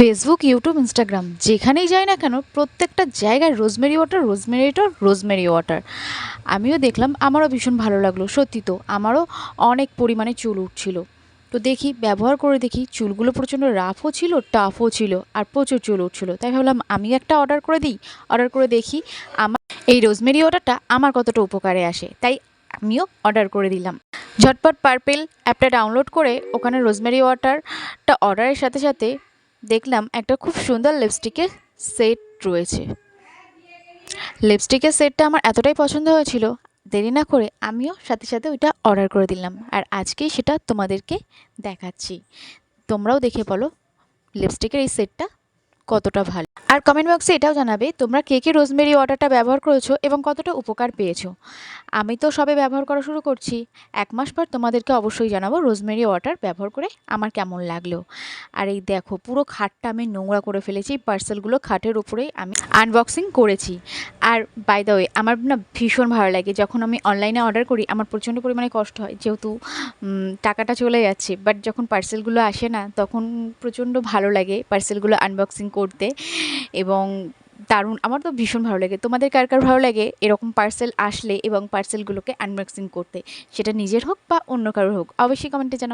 Facebook YouTube Instagram যেখানেই যাই না কেন, প্রত্যেকটা জায়গায় rosemary water rosemary water rosemary water আমিও দেখলাম, আমারও ভীষণ ভালো লাগল। সত্যি তো, আমারও অনেক পরিমাণে চুল উঠছিল। তো দেখি, ব্যবহার করে দেখি, চুলগুলো প্রচণ্ড রাফও ছিল টাফও ছিল, আর প্রচুর চুল উঠছিল। তাই ভাবলাম, আমি একটা অর্ডার করে দিই। অর্ডার করে দেখি, আমার এই রোজমেরি ওয়াটারটা আমার কতটা উপকারে আসে। তাই আমিও অর্ডার করে দিলাম। ঝটপট পার্পেল অ্যাপটা ডাউনলোড করে ওখানে রোজমেরি ওয়াটারটা অর্ডারের সাথে সাথে দেখলাম একটা খুব সুন্দর লিপস্টিকের সেট রয়েছে। লিপস্টিকের সেটটা আমার এতটাই পছন্দ হয়েছিল, দেরি না করে আমিও সাথে সাথে ওইটা অর্ডার করে দিলাম। আর আজকেই সেটা তোমাদেরকে দেখাচ্ছি। তোমরাও দেখে বলো লিপস্টিকের এই সেটটা কতটা ভালো। আর কমেন্ট বক্সে এটাও জানাবে তোমরা কে কে রোজমেরি ওয়াটারটা ব্যবহার করেছ এবং কতটা উপকার পেয়েছ। আমি তো সবে ব্যবহার করা শুরু করছি। এক মাস পর তোমাদেরকে অবশ্যই জানাব রোজমেরি ওয়াটার ব্যবহার করে আমার কেমন লাগল। আর এই দেখো, পুরো খাটটা আমি নোংরা করে ফেলেছি পার্সেলগুলো খাটের উপরেই আমি আনবক্সিং করেছি। আর বাই দ্য ওয়ে আমার না ভীষণ ভালো লাগে, যখন আমি অনলাইনে অর্ডার করি, আমার প্রচণ্ড পরিমাণে কষ্ট হয়, যেহেতু টাকাটা চলে যাচ্ছে। বাট যখন পার্সেলগুলো আসে না, তখন প্রচণ্ড ভালো লাগে পার্সেলগুলো আনবক্সিং করতে। এবং দারুণ, আমার তো ভীষণ ভালো লাগে। তোমাদের কার কার ভালো লাগে? এরকম পার্সেল আসলে এবং পার্সেলগুলোকে আনবক্সিং করতে, সেটা নিজের হোক বা অন্য কারোর হোক, অবশ্যই কমেন্টে জানাও।